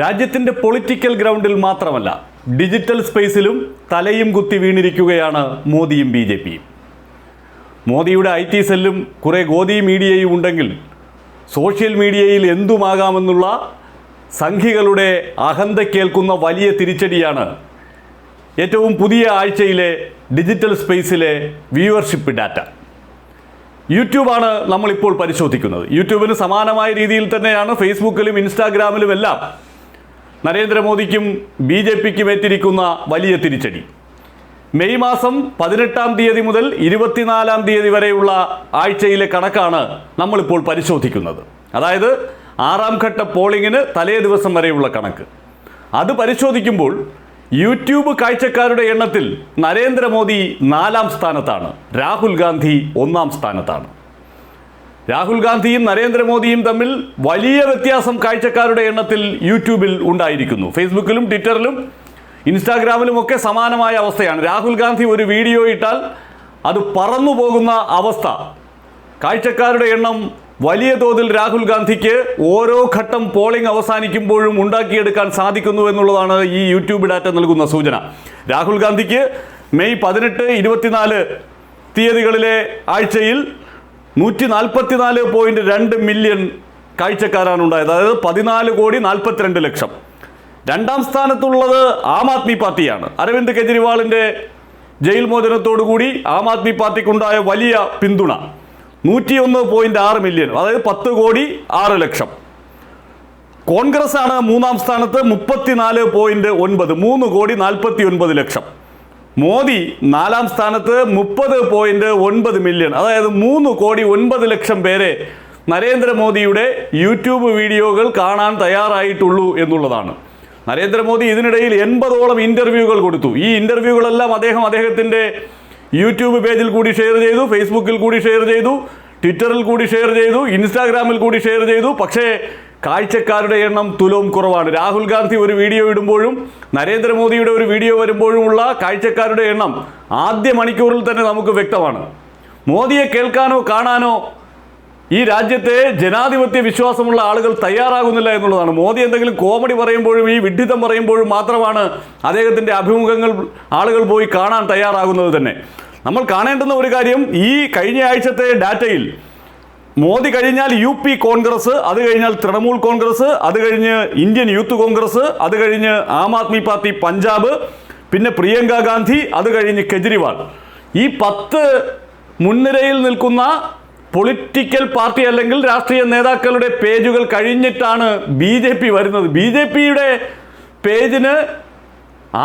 രാജ്യത്തിന്റെ പൊളിറ്റിക്കൽ ഗ്രൗണ്ടിൽ മാത്രമല്ല ഡിജിറ്റൽ സ്പേസിലും തലയും കുത്തി വീണിരിക്കുകയാണ് മോദിയും ബി ജെ പിയും മോദിയുടെ ഐ ടി സെല്ലും കുറേ ഗോദി മീഡിയയും ഉണ്ടെങ്കിൽ സോഷ്യൽ മീഡിയയിൽ എന്തുമാകാമെന്നുള്ള സംഘികളുടെ അഹന്തക്കേൽക്കുന്ന വലിയ തിരിച്ചടിയാണ് ഏറ്റവും പുതിയ ആഴ്ചയിലെ ഡിജിറ്റൽ സ്പേസിലെ വ്യൂവർഷിപ്പ് ഡാറ്റ യൂട്യൂബാണ് നമ്മളിപ്പോൾ പരിശോധിക്കുന്നത്. യൂട്യൂബിന് സമാനമായ രീതിയിൽ തന്നെയാണ് ഫേസ്ബുക്കിലും ഇൻസ്റ്റാഗ്രാമിലും എല്ലാം നരേന്ദ്രമോദിക്കും ബി ജെ പിക്കും ഏറ്റിരിക്കുന്ന വലിയ തിരിച്ചടി. മെയ് മാസം പതിനെട്ടാം തീയതി മുതൽ ഇരുപത്തിനാലാം തീയതി വരെയുള്ള ആഴ്ചയിലെ കണക്കാണ് നമ്മളിപ്പോൾ പരിശോധിക്കുന്നത്. അതായത് ആറാം ഘട്ട പോളിംഗിന് തലേ ദിവസം വരെയുള്ള കണക്ക്. അത് പരിശോധിക്കുമ്പോൾ യൂട്യൂബ് കാഴ്ചക്കാരുടെ എണ്ണത്തിൽ നരേന്ദ്രമോദി നാലാം സ്ഥാനത്താണ് രാഹുൽ ഗാന്ധി ഒന്നാം സ്ഥാനത്താണ്. രാഹുൽ ഗാന്ധിയും നരേന്ദ്രമോദിയും തമ്മിൽ വലിയ വ്യത്യാസം കാഴ്ചക്കാരുടെ എണ്ണത്തിൽ യൂട്യൂബിൽ ഉണ്ടായിരിക്കുന്നു. ഫേസ്ബുക്കിലും ട്വിറ്ററിലും ഇൻസ്റ്റാഗ്രാമിലും ഒക്കെ സമാനമായ അവസ്ഥയാണ്. രാഹുൽ ഗാന്ധി ഒരു വീഡിയോ ഇട്ടാൽ അത് പറന്നു പോകുന്ന അവസ്ഥ. കാഴ്ചക്കാരുടെ എണ്ണം വലിയ തോതിൽ രാഹുൽ ഗാന്ധിക്ക് ഓരോ ഘട്ടം പോളിംഗ് അവസാനിക്കുമ്പോഴും ഉണ്ടാക്കിയെടുക്കാൻ സാധിക്കുന്നു എന്നുള്ളതാണ് ഈ യൂട്യൂബ് ഡാറ്റ നൽകുന്ന സൂചന. രാഹുൽ ഗാന്ധിക്ക് മെയ് പതിനെട്ട് ഇരുപത്തിനാല് തീയതികളിലെ ആഴ്ചയിൽ നൂറ്റി നാൽപ്പത്തിനാല് പോയിന്റ് രണ്ട് മില്യൺ കാഴ്ചക്കാരാണ് ഉണ്ടായത്. അതായത് പതിനാല് കോടി നാൽപ്പത്തിരണ്ട് ലക്ഷം. രണ്ടാം സ്ഥാനത്തുള്ളത് ആം ആദ്മി പാർട്ടിയാണ്. അരവിന്ദ് കെജ്രിവാളിന്റെ ജയിൽ മോചനത്തോടുകൂടി ആം ആദ്മി പാർട്ടിക്കുണ്ടായ വലിയ പിന്തുണ. നൂറ്റിയൊന്ന് പോയിന്റ് ആറ് മില്യൺ അതായത് പത്ത് കോടി ആറ് ലക്ഷം. കോൺഗ്രസ് ആണ് മൂന്നാം സ്ഥാനത്ത് മുപ്പത്തിനാല് പോയിന്റ് ഒൻപത് മൂന്ന് കോടി നാൽപ്പത്തി ഒൻപത് ലക്ഷം. മോദി നാലാം സ്ഥാനത്ത് മുപ്പത് പോയിന്റ് ഒൻപത് മില്യൺ അതായത് മൂന്ന് കോടി ഒൻപത് ലക്ഷം പേരെ നരേന്ദ്രമോദിയുടെ യൂട്യൂബ് വീഡിയോകൾ കാണാൻ തയ്യാറായിട്ടുള്ളൂ എന്നുള്ളതാണ്. നരേന്ദ്രമോദി ഇതിനിടയിൽ എൺപതോളം ഇന്റർവ്യൂകൾ കൊടുത്തു. ഈ ഇന്റർവ്യൂകളെല്ലാം അദ്ദേഹം അദ്ദേഹത്തിന്റെ യൂട്യൂബ് പേജിൽ കൂടി ഷെയർ ചെയ്തു ഫേസ്ബുക്കിൽ കൂടി ഷെയർ ചെയ്തു ട്വിറ്ററിൽ കൂടി ഷെയർ ചെയ്തു ഇൻസ്റ്റാഗ്രാമിൽ കൂടി ഷെയർ ചെയ്തു. പക്ഷേ കാഴ്ചക്കാരുടെ എണ്ണം തുലവും കുറവാണ്. രാഹുൽ ഗാന്ധി ഒരു വീഡിയോ ഇടുമ്പോഴും നരേന്ദ്രമോദിയുടെ ഒരു വീഡിയോ വരുമ്പോഴുമുള്ള കാഴ്ചക്കാരുടെ എണ്ണം ആദ്യ മണിക്കൂറിൽ തന്നെ നമുക്ക് വ്യക്തമാണ്. മോദിയെ കേൾക്കാനോ കാണാനോ ഈ രാജ്യത്തെ ജനാധിപത്യ വിശ്വാസമുള്ള ആളുകൾ തയ്യാറാകുന്നില്ല എന്നുള്ളതാണ്. മോദി എന്തെങ്കിലും കോമഡി പറയുമ്പോഴും ഈ വിഡ്ഢിത്തം പറയുമ്പോഴും മാത്രമാണ് അദ്ദേഹത്തിന്റെ അഭിമുഖങ്ങൾ ആളുകൾ പോയി കാണാൻ തയ്യാറാകുന്നത് തന്നെ. നമ്മൾ കാണേണ്ടുന്ന ഒരു കാര്യം ഈ കഴിഞ്ഞ ആഴ്ചത്തെ ഡാറ്റയിൽ മോദി കഴിഞ്ഞാൽ യു പി കോൺഗ്രസ് അത് കഴിഞ്ഞാൽ തൃണമൂൽ കോൺഗ്രസ് അത് കഴിഞ്ഞ് ഇന്ത്യൻ യൂത്ത് കോൺഗ്രസ് അത് കഴിഞ്ഞ് ആം ആദ്മി പാർട്ടി പഞ്ചാബ് പിന്നെ പ്രിയങ്ക ഗാന്ധി അത് കഴിഞ്ഞ് കെജ്രിവാൾ. ഈ പത്ത് മുൻനിരയിൽ നിൽക്കുന്ന പൊളിറ്റിക്കൽ പാർട്ടി അല്ലെങ്കിൽ രാഷ്ട്രീയ നേതാക്കളുടെ പേജുകൾ കഴിഞ്ഞിട്ടാണ് ബി ജെ പി വരുന്നത്. ബി ജെ പിയുടെ പേജിന്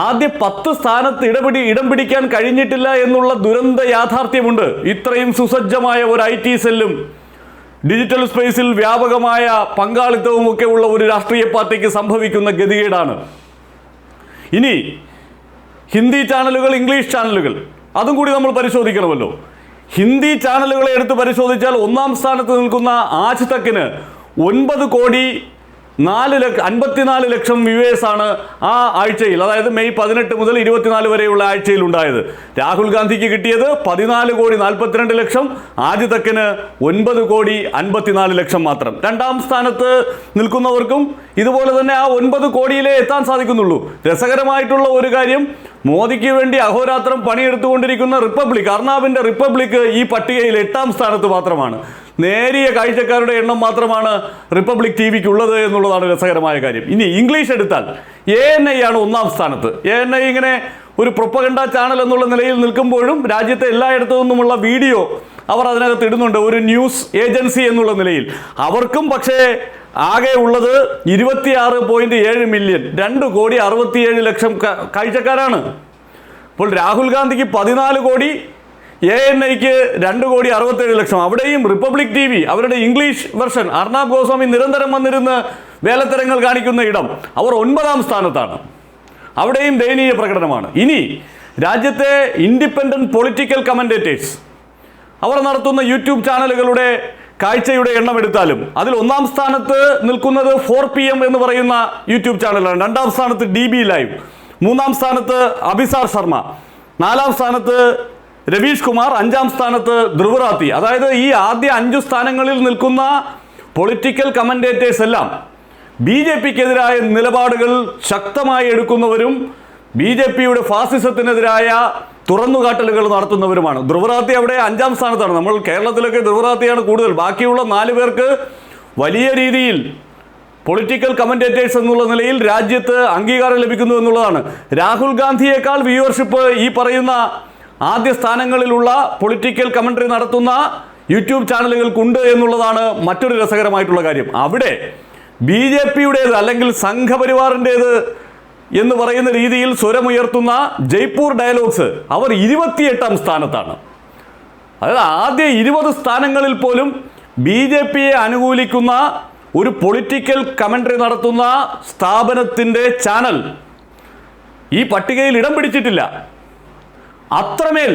ആദ്യ പത്ത് സ്ഥാനത്ത് ഇടപിടി ഇടം പിടിക്കാൻ കഴിഞ്ഞിട്ടില്ല എന്നുള്ള ദുരന്ത യാഥാർത്ഥ്യമുണ്ട്. ഇത്രയും സുസജ്ജമായ ഒരു ഐ ടി സെല്ലും ഡിജിറ്റൽ സ്പേസിൽ വ്യാപകമായ പങ്കാളിത്തവും ഒക്കെ ഉള്ള ഒരു രാഷ്ട്രീയ പാർട്ടിക്ക് സംഭവിക്കുന്ന ഗതികേടാണ്. ഇനി ഹിന്ദി ചാനലുകൾ ഇംഗ്ലീഷ് ചാനലുകൾ അതും കൂടി നമ്മൾ പരിശോധിക്കണമല്ലോ. ഹിന്ദി ചാനലുകളെ എടുത്ത് പരിശോധിച്ചാൽ ഒന്നാം സ്ഥാനത്ത് നിൽക്കുന്ന ആജ് തക്കിന് ഒൻപത് കോടി നാല് ലക്ഷ അൻപത്തിനാല് ലക്ഷം വ്യൂവേഴ്സ് ആണ് ആ ആഴ്ചയിൽ അതായത് മെയ് പതിനെട്ട് മുതൽ ഇരുപത്തിനാല് വരെയുള്ള ആഴ്ചയിൽ ഉണ്ടായത്. രാഹുൽ ഗാന്ധിക്ക് കിട്ടിയത് പതിനാല് കോടി നാൽപ്പത്തിരണ്ട് ലക്ഷം ആദ്യത്തക്കിന് തക്കിന് ഒൻപത് കോടി അൻപത്തിനാല് ലക്ഷം മാത്രം. രണ്ടാം സ്ഥാനത്ത് നിൽക്കുന്നവർക്കും ഇതുപോലെ തന്നെ ആ ഒൻപത് കോടിയിലേ എത്താൻ സാധിക്കുന്നുള്ളൂ. രസകരമായിട്ടുള്ള ഒരു കാര്യം മോദിക്ക് വേണ്ടി അഹോരാത്രം പണിയെടുത്തുകൊണ്ടിരിക്കുന്ന റിപ്പബ്ലിക് അർണാബിന്റെ റിപ്പബ്ലിക് ഈ പട്ടികയിൽ എട്ടാം സ്ഥാനത്ത് മാത്രമാണ്. നേരിയ കാഴ്ചക്കാരുടെ എണ്ണം മാത്രമാണ് റിപ്പബ്ലിക് ടി വിക്ക് ഉള്ളത് എന്നുള്ളതാണ് രസകരമായ കാര്യം. ഇനി ഇംഗ്ലീഷ് എടുത്താൽ എ എൻ ഐ ആണ് ഒന്നാം സ്ഥാനത്ത്. എ എൻ ഐ ഇങ്ങനെ ഒരു പ്രൊപ്പകണ്ട ചാനൽ എന്നുള്ള നിലയിൽ നിൽക്കുമ്പോഴും രാജ്യത്തെ എല്ലായിടത്തു നിന്നുമുള്ള വീഡിയോ അവർ അതിനകത്ത് ഇടുന്നുണ്ട്. ഒരു ന്യൂസ് ഏജൻസി എന്നുള്ള നിലയിൽ. അവർക്കും പക്ഷേ ആകെ ഉള്ളത് ഇരുപത്തിയാറ് പോയിന്റ് ഏഴ് മില്യൺ രണ്ട് കോടി അറുപത്തിയേഴ് ലക്ഷം കാഴ്ചക്കാരാണ്. അപ്പോൾ രാഹുൽ ഗാന്ധിക്ക് പതിനാല് കോടി എ എൻ ഐക്ക് രണ്ട് കോടി അറുപത്തേഴ് ലക്ഷം. അവിടെയും റിപ്പബ്ലിക് ടി വി അവരുടെ ഇംഗ്ലീഷ് വെർഷൻ അർണാബ് ഗോസ്വാമി നിരന്തരം വന്നിരുന്ന് വേലത്തരങ്ങൾ കാണിക്കുന്ന ഇടം. അവർ ഒൻപതാം സ്ഥാനത്താണ്. അവിടെയും ദയനീയ പ്രകടനമാണ്. ഇനി രാജ്യത്തെ ഇൻഡിപെൻഡന്റ് പൊളിറ്റിക്കൽ കമന്റേറ്റേഴ്സ് അവർ നടത്തുന്ന യൂട്യൂബ് ചാനലുകളുടെ കാഴ്ചയുടെ എണ്ണം എടുത്താലും അതിൽ ഒന്നാം സ്ഥാനത്ത് നിൽക്കുന്നത് ഫോർ പി എം എന്ന് പറയുന്ന യൂട്യൂബ് ചാനലാണ്. രണ്ടാം സ്ഥാനത്ത് ഡി ബി ലൈവ് മൂന്നാം സ്ഥാനത്ത് അഭിസാർ ശർമ്മ. നാലാം സ്ഥാനത്ത് രവീഷ് കുമാർ. അഞ്ചാം സ്ഥാനത്ത് ധ്രുവറാത്തി അതായത് ഈ ആദ്യ അഞ്ചു സ്ഥാനങ്ങളിൽ നിൽക്കുന്ന പൊളിറ്റിക്കൽ കമന്റേറ്റേഴ്സ് എല്ലാം ബി ജെ പിക്കെതിരായ നിലപാടുകൾ ശക്തമായി എടുക്കുന്നവരും ബി ജെ പിയുടെ ഫാസിസത്തിനെതിരായ തുറന്നുകാട്ടലുകൾ നടത്തുന്നവരുമാണ്. ധ്രുവറാത്തി അവിടെ അഞ്ചാം സ്ഥാനത്താണ്. നമ്മൾ കേരളത്തിലൊക്കെ ധ്രുവറാത്തിയാണ് കൂടുതൽ. ബാക്കിയുള്ള നാല് പേർക്ക് വലിയ രീതിയിൽ പൊളിറ്റിക്കൽ കമന്റേറ്റേഴ്സ് എന്നുള്ള നിലയിൽ രാജ്യത്ത് അംഗീകാരം ലഭിക്കുന്നു എന്നുള്ളതാണ്. രാഹുൽ ഗാന്ധിയേക്കാൾ വ്യൂവർഷിപ്പ് ഈ പറയുന്ന ആദ്യ സ്ഥാനങ്ങളിലുള്ള പൊളിറ്റിക്കൽ കമന്ററി നടത്തുന്ന യൂട്യൂബ് ചാനലുകൾക്കുണ്ട് എന്നുള്ളതാണ് മറ്റൊരു രസകരമായിട്ടുള്ള കാര്യം. അവിടെ ബി ജെ പിയുടേത് അല്ലെങ്കിൽ സംഘപരിവാറിന്റേത് എന്ന് പറയുന്ന രീതിയിൽ സ്വരമുയർത്തുന്ന ജയ്പൂർ ഡയലോഗ്സ് അവർ ഇരുപത്തിയെട്ടാം സ്ഥാനത്താണ്. അതായത് ആദ്യ ഇരുപത് സ്ഥാനങ്ങളിൽ പോലും ബി ജെ പിയെ അനുകൂലിക്കുന്ന ഒരു പൊളിറ്റിക്കൽ കമന്ററി നടത്തുന്ന സ്ഥാപനത്തിന്റെ ചാനൽ ഈ പട്ടികയിൽ ഇടം പിടിച്ചിട്ടില്ല. അത്രമേൽ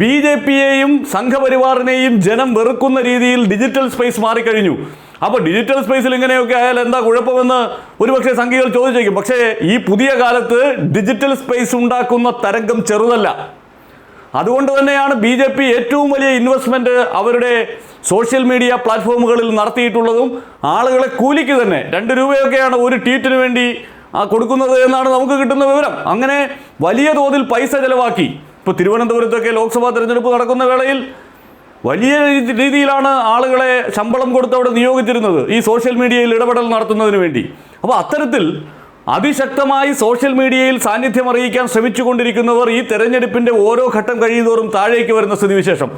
ബി ജെ പിയെയും സംഘപരിവാറിനെയും ജനം വെറുക്കുന്ന രീതിയിൽ ഡിജിറ്റൽ സ്പേസ് മാറിക്കഴിഞ്ഞു. അപ്പോൾ ഡിജിറ്റൽ സ്പേസിൽ ഇങ്ങനെയൊക്കെ ആയാൽ എന്താ കുഴപ്പമെന്ന് ഒരുപക്ഷെ സംഘികൾ ചോദിച്ചേക്കും. പക്ഷേ ഈ പുതിയ കാലത്ത് ഡിജിറ്റൽ സ്പേസ് ഉണ്ടാക്കുന്ന തരംഗം ചെറുതല്ല. അതുകൊണ്ട് തന്നെയാണ് ബി ജെ പി ഏറ്റവും വലിയ ഇൻവെസ്റ്റ്മെന്റ് അവരുടെ സോഷ്യൽ മീഡിയ പ്ലാറ്റ്ഫോമുകളിൽ നടത്തിയിട്ടുള്ളതും ആളുകളെ കൂലിക്ക് തന്നെ. രണ്ട് രൂപയൊക്കെയാണ് ഒരു ട്വീറ്റിന് വേണ്ടി കൊടുക്കുന്നത് എന്നാണ് നമുക്ക് കിട്ടുന്ന വിവരം. അങ്ങനെ വലിയ തോതിൽ പൈസ ചെലവാക്കി. ഇപ്പോൾ തിരുവനന്തപുരത്തൊക്കെ ലോക്സഭാ തെരഞ്ഞെടുപ്പ് നടക്കുന്ന വേളയിൽ വലിയ രീതിയിലാണ് ആളുകളെ ശമ്പളം കൊടുത്ത് അവിടെ നിയോഗിച്ചിരുന്നത്. ഈ സോഷ്യൽ മീഡിയയിൽ ഇടപെടൽ നടത്തുന്നതിന് വേണ്ടി. അപ്പോൾ അത്തരത്തിൽ അതിശക്തമായി സോഷ്യൽ മീഡിയയിൽ സാന്നിധ്യം അറിയിക്കാൻ ശ്രമിച്ചുകൊണ്ടിരിക്കുന്നവർ ഈ തെരഞ്ഞെടുപ്പിന്റെ ഓരോ ഘട്ടം കഴിയുന്നതോറും താഴേക്ക് വരുന്ന സ്ഥിതിവിശേഷം.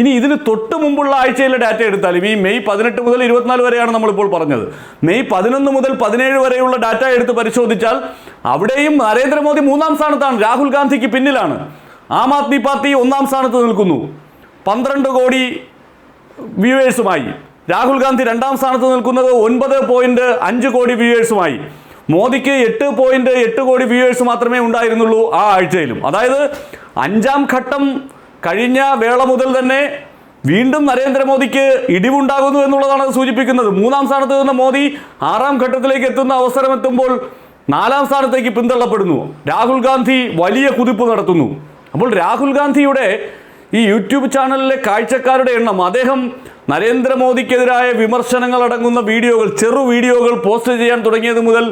ഇനി ഇതിന് തൊട്ട് മുമ്പുള്ള ആഴ്ചയിലെ ഡാറ്റ എടുത്താലും ഈ മെയ് പതിനെട്ട് മുതൽ ഇരുപത്തിനാല് വരെയാണ് നമ്മളിപ്പോൾ പറഞ്ഞത്. മെയ് പതിനൊന്ന് മുതൽ പതിനേഴ് വരെയുള്ള ഡാറ്റ എടുത്ത് പരിശോധിച്ചാൽ അവിടെയും നരേന്ദ്രമോദി മൂന്നാം സ്ഥാനത്താണ്. രാഹുൽ ഗാന്ധിക്ക് പിന്നിലാണ്. ആം ആദ്മി പാർട്ടി ഒന്നാം സ്ഥാനത്ത് നിൽക്കുന്നു. പന്ത്രണ്ട് കോടി വ്യൂവേഴ്സുമായി. രാഹുൽ ഗാന്ധി രണ്ടാം സ്ഥാനത്ത് നിൽക്കുന്നത് ഒൻപത് പോയിന്റ് അഞ്ച് കോടി വ്യൂവേഴ്സുമായി. മോദിക്ക് എട്ട് പോയിന്റ് എട്ട് കോടി വ്യൂവേഴ്സ് മാത്രമേ ഉണ്ടായിരുന്നുള്ളൂ ആ ആഴ്ചയിലും. അതായത് അഞ്ചാം ഘട്ടം കഴിഞ്ഞ വേള മുതൽ തന്നെ വീണ്ടും നരേന്ദ്രമോദിക്ക് ഇടിവുണ്ടാകുന്നു എന്നുള്ളതാണ് അത് സൂചിപ്പിക്കുന്നത്. മൂന്നാം സ്ഥാനത്ത് നിന്ന് മോദി ആറാം ഘട്ടത്തിലേക്ക് എത്തുന്ന അവസരം എത്തുമ്പോൾ നാലാം സ്ഥാനത്തേക്ക് പിന്തള്ളപ്പെടുന്നു. രാഹുൽ ഗാന്ധി വലിയ കുതിപ്പ് നടത്തുന്നു. അപ്പോൾ രാഹുൽ ഗാന്ധിയുടെ ഈ യൂട്യൂബ് ചാനലിലെ കാഴ്ചക്കാരുടെ എണ്ണം. അദ്ദേഹം നരേന്ദ്രമോദിക്കെതിരായ വിമർശനങ്ങൾ അടങ്ങുന്ന വീഡിയോകൾ ചെറു വീഡിയോകൾ പോസ്റ്റ് ചെയ്യാൻ തുടങ്ങിയത് മുതൽ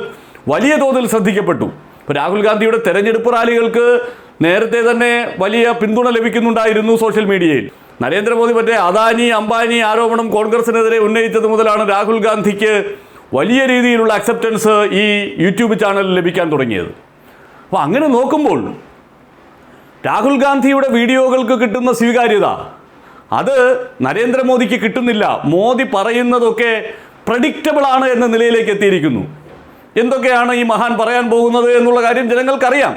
വലിയ തോതിൽ ശ്രദ്ധിക്കപ്പെട്ടു. ഇപ്പോൾ രാഹുൽ ഗാന്ധിയുടെ തെരഞ്ഞെടുപ്പ് റാലികൾക്ക് നേരത്തെ തന്നെ വലിയ പിന്തുണ ലഭിക്കുന്നുണ്ടായിരുന്നു സോഷ്യൽ മീഡിയയിൽ. നരേന്ദ്രമോദി മറ്റേ അദാനി അംബാനി ആരോപണം കോൺഗ്രസിനെതിരെ ഉന്നയിച്ചത് മുതലാണ് രാഹുൽ ഗാന്ധിക്ക് വലിയ രീതിയിലുള്ള അക്സെപ്റ്റൻസ് ഈ യൂട്യൂബ് ചാനലിൽ ലഭിക്കാൻ തുടങ്ങിയത്. അപ്പോൾ അങ്ങനെ നോക്കുമ്പോൾ രാഹുൽ ഗാന്ധിയുടെ വീഡിയോകൾക്ക് കിട്ടുന്ന സ്വീകാര്യത. അത് നരേന്ദ്രമോദിക്ക് കിട്ടുന്നില്ല. മോദി പറയുന്നതൊക്കെ പ്രഡിക്റ്റബിൾ ആണ് എന്ന നിലയിലേക്ക് എത്തിയിരിക്കുന്നു. എന്തൊക്കെയാണ് ഈ മഹാൻ പറയാൻ പോകുന്നത് എന്നുള്ള കാര്യം ജനങ്ങൾക്കറിയാം.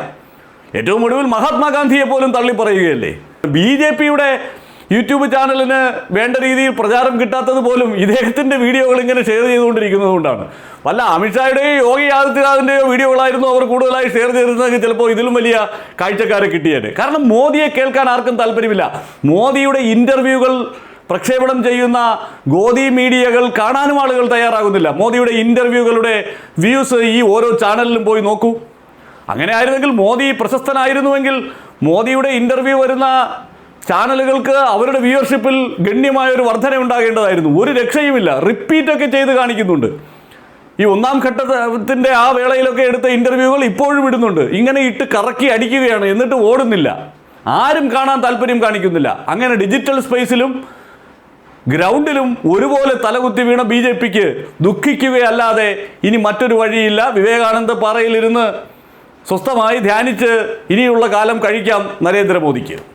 ഏറ്റവും ഒടുവിൽ മഹാത്മാഗാന്ധിയെ പോലും തള്ളി പറയുകയല്ലേ ബി ജെ പിയുടെ യൂട്യൂബ് ചാനലിന് വേണ്ട രീതിയിൽ പ്രചാരം കിട്ടാത്തത് പോലും ഇദ്ദേഹത്തിന്റെ വീഡിയോകൾ ഇങ്ങനെ ഷെയർ ചെയ്തുകൊണ്ടിരിക്കുന്നത് കൊണ്ടാണ്. വല്ല അമിത്ഷായുടെയോ യോഗി ആദിത്യനാഥിന്റെയോ വീഡിയോകളായിരുന്നു അവർ കൂടുതലായി ഷെയർ ചെയ്തിരുന്നെങ്കിൽ ചിലപ്പോൾ ഇതിലും വലിയ കാഴ്ചക്കാരെ കിട്ടിയത് കാരണം മോദിയെ കേൾക്കാൻ ആർക്കും താല്പര്യമില്ല. മോദിയുടെ ഇന്റർവ്യൂകൾ പ്രക്ഷേപണം ചെയ്യുന്ന ഗോദി മീഡിയകൾ കാണാനും ആളുകൾ തയ്യാറാകുന്നില്ല. മോദിയുടെ ഇന്റർവ്യൂകളുടെ വ്യൂസ് ഈ ഓരോ ചാനലിലും പോയി നോക്കൂ. അങ്ങനെ ആയിരുന്നെങ്കിൽ മോദി പ്രശസ്തനായിരുന്നുവെങ്കിൽ മോദിയുടെ ഇന്റർവ്യൂ വരുന്ന ചാനലുകൾക്ക് അവരുടെ വ്യൂവർഷിപ്പിൽ ഗണ്യമായ ഒരു വർധന ഉണ്ടാകേണ്ടതായിരുന്നു. ഒരു രക്ഷയുമില്ല. റിപ്പീറ്റൊക്കെ ചെയ്ത് കാണിക്കുന്നുണ്ട്. ഈ ഒന്നാം ഘട്ടത്തിന്റെ ആ വേളയിലൊക്കെ എടുത്ത ഇന്റർവ്യൂകൾ ഇപ്പോഴും ഇടുന്നുണ്ട്. ഇങ്ങനെ ഇട്ട് കറക്കി അടിക്കുകയാണ്. എന്നിട്ട് ഓടുന്നില്ല. ആരും കാണാൻ താല്പര്യം കാണിക്കുന്നില്ല. അങ്ങനെ ഡിജിറ്റൽ സ്പേസിലും ഗ്രൗണ്ടിലും ഒരുപോലെ തലകുത്തി വീണ ബി ജെ പിക്ക് ദുഃഖിക്കുകയല്ലാതെ ഇനി മറ്റൊരു വഴിയില്ല. വിവേകാനന്ദ പാറയിലിരുന്ന് സ്വസ്ഥമായി ധ്യാനിച്ച് ഇനിയുള്ള കാലം കഴിക്കാം നരേന്ദ്രമോദിക്ക്.